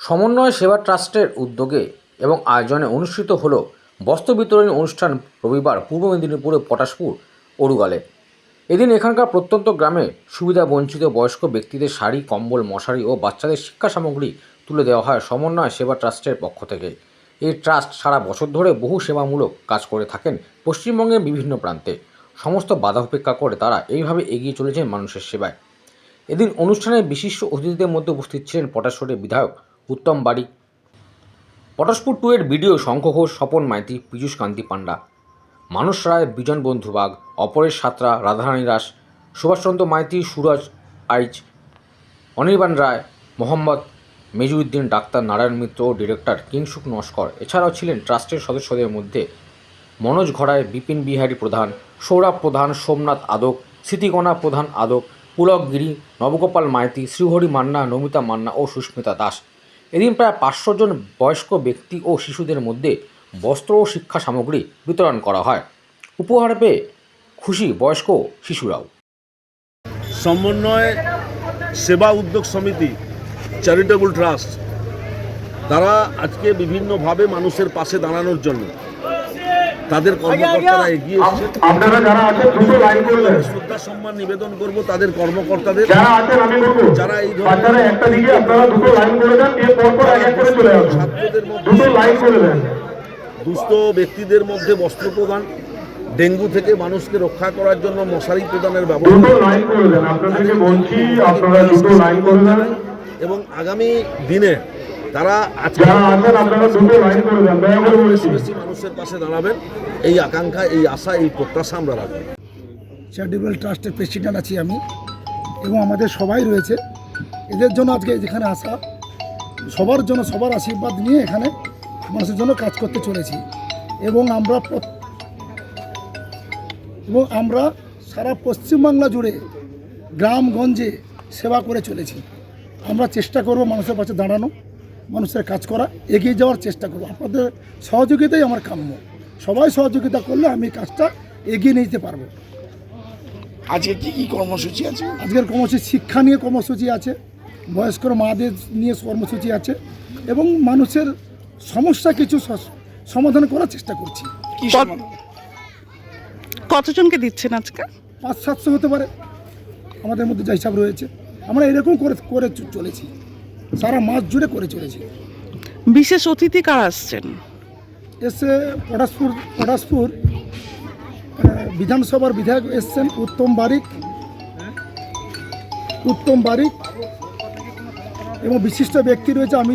সমন্বয় সেবা ট্রাস্টের উদ্যোগে এবং আয়োজনে অনুষ্ঠিত হল বস্ত্র বিতরণী অনুষ্ঠান রবিবার পূর্ব মেদিনীপুরের পটাশপুর ওরুগালে এদিন এখানকার প্রত্যন্ত গ্রামে সুবিধা বঞ্চিত বয়স্ক ব্যক্তিদের শাড়ি, কম্বল, মশারি ও বাচ্চাদের শিক্ষা সামগ্রী তুলে দেওয়া হয় সমন্বয় সেবা ট্রাস্টের পক্ষ থেকে। এই ট্রাস্ট সারা বছর ধরে বহু সেবামূলক কাজ করে থাকেন পশ্চিমবঙ্গের বিভিন্ন প্রান্তে। সমস্ত বাধা উপেক্ষা করে তারা এইভাবে এগিয়ে চলেছেন মানুষের সেবায়। এদিন অনুষ্ঠানে বিশিষ্ট অতিথিদের মধ্যে উপস্থিত ছিলেন পটাশপুরের বিধায়ক উত্তম বাড়ি। পটাশপুর টু এর বিডিও শঙ্খ ঘোষ, স্বপন মাইতি পীযূষ কান্তি পান্ডা মানস রায়, বিজন বন্ধু অপরেশ সাঁতরা, রাধারানী দাস, সুভাষচন্দ্র মাইতি, সুরজ আইচ, অনির্বাণ রায়, মোহাম্মদ মেজুউদ্দিন ডাক্তার নারায়ণ মিত্র ও ডিরেক্টর কিংসুক নস্কর। এছাড়াও ছিলেন ট্রাস্টের সদস্যদের মধ্যে মনোজ ঘড়ায় বিপিন বিহারী প্রধান, সৌরভ প্রধান, সোমনাথ আদক, স্মৃতিকণা প্রধান আদক, পুলক গিরি, নবগোপাল মাইতি, শ্রীহরি মান্না, নমিতা মান্না ও সুস্মিতা দাস। এদিন প্রায় পাঁচশো জন বয়স্ক ব্যক্তি ও শিশুদের মধ্যে বস্ত্র ও শিক্ষা সামগ্রী বিতরণ করা হয়। উপহার পেয়ে খুশি বয়স্ক শিশুরাও। সমন্বয় সেবা উদ্যোগ সমিতি চ্যারিটেবল ট্রাস্ট তারা আজকে বিভিন্নভাবে মানুষের পাশে দাঁড়ানোর জন্য তাদের কর্মকর্তারা এগিয়ে এসেছেন আপনারা যারা আছেন দুটো লাইন করবেন শ্রদ্ধা সম্মান নিবেদন করব তাদের কর্মকর্তাদের। যারা আছেন আমি বলব যারা এই ধরনের একটা দিকে আপনারা দুটো লাইন করে দেন দিয়ে পর পর এক এক করে চলে আসুন। ছাত্রদের মধ্যে দুটো লাইন করে দেন। দুস্থ ব্যক্তিদের মধ্যে বস্ত্র প্রদান ডেঙ্গু থেকে মানুষকে রক্ষা করার জন্য মশারি প্রদানের ব্যবস্থা। লাইন করে দেন। আপনাদেরকে বলছি আপনারা দুটো লাইন করে দেন। এবং আগামী দিনে তারা আজকে মানুষের পাশে দাঁড়াবেন। এই আকাঙ্ক্ষা এই আশা এই প্রত্যাশা আমরা রাখব। চ্যারিটেবল ট্রাস্টের প্রেসিডেন্ট আছি আমি এবং আমাদের সবাই রয়েছে। এদের জন্য আজকে যেখানে আসা সবার জন্য সবার আশীর্বাদ নিয়ে এখানে মানুষের জন্য কাজ করতে চলেছি। এবং আমরা এবং আমরা সারা পশ্চিমবাংলা জুড়ে গ্রামগঞ্জে সেবা করে চলেছি। আমরা চেষ্টা করব মানুষের পাশে দাঁড়ানো। মানুষের কাজ করা এগিয়ে যাওয়ার চেষ্টা করব। আপনাদের সহযোগিতাই আমার কাম্য। সবাই সহযোগিতা করলে আমি কাজটা এগিয়ে নিয়ে যেতে পারব। আজকে কি কি কর্মসূচি আছে? আজকের কর্মসূচি শিক্ষা নিয়ে কর্মসূচি আছে বয়স্ক মাদের নিয়ে কর্মসূচি আছে এবং মানুষের সমস্যা কিছু সমাধান করার চেষ্টা করছি। কতজনকে দিচ্ছেন আজকে? পাঁচ সাতশো হতে পারে। আমাদের মধ্যে যা হিসাব রয়েছে। আমরা এরকম করে করে চলেছি। সারা মাস জুড়ে করে চলেছি। বিশেষ অতিথি কারা আসছেন? এসে পটাশপুর পটাশপুর বিধানসভার বিধায়ক এসছেন উত্তম বারিক। উত্তম বারিক এবং বিশিষ্ট ব্যক্তি রয়েছে আমি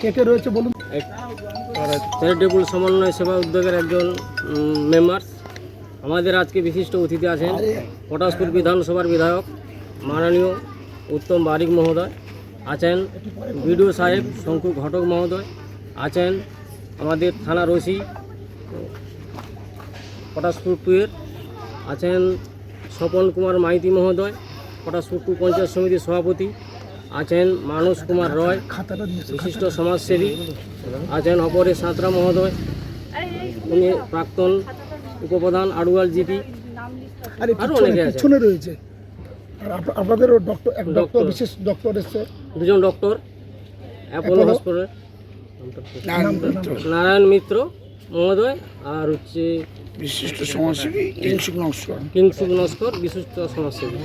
কে কে রয়েছে বলুন। চ্যারিটেবল সমন্বয় সেবা উদ্যোগের একজন মেম্বার আমাদের আজকে বিশিষ্ট অতিথি আছেন পটাশপুর বিধানসভার বিধায়ক মাননীয় উত্তম বারিক মহোদয়। আছেন বিডিও সাহেব, শঙ্কু ঘটক মহোদয় আছেন আমাদের থানার ওসি পটাশপুর টুয়ের আছেন স্বপন কুমার মাইতি মহোদয়, পটাশপুর টু পঞ্চায়েত সমিতির সভাপতি আছেন মানস কুমার রয়, বিশিষ্ট সমাজসেবী আছেন অপরেশ সাঁতরা মহোদয়, উনি প্রাক্তন উপপ্রধান আড়ুয়াল জিপি, আর এই আরও অনেকে আছে। পিছনে আর আপ- ডক্টর এক ডক্টর। বিশেষ ডক্টর এসছে। দুজন doctor Apollo Apollo. Hospital Narayan Mitra, মহোদয় আর হচ্ছে বিশিষ্ট সমাজসেবী কিংসুক নস্কর কিংসুক নস্কর বিশিষ্ট সমাজসেবী।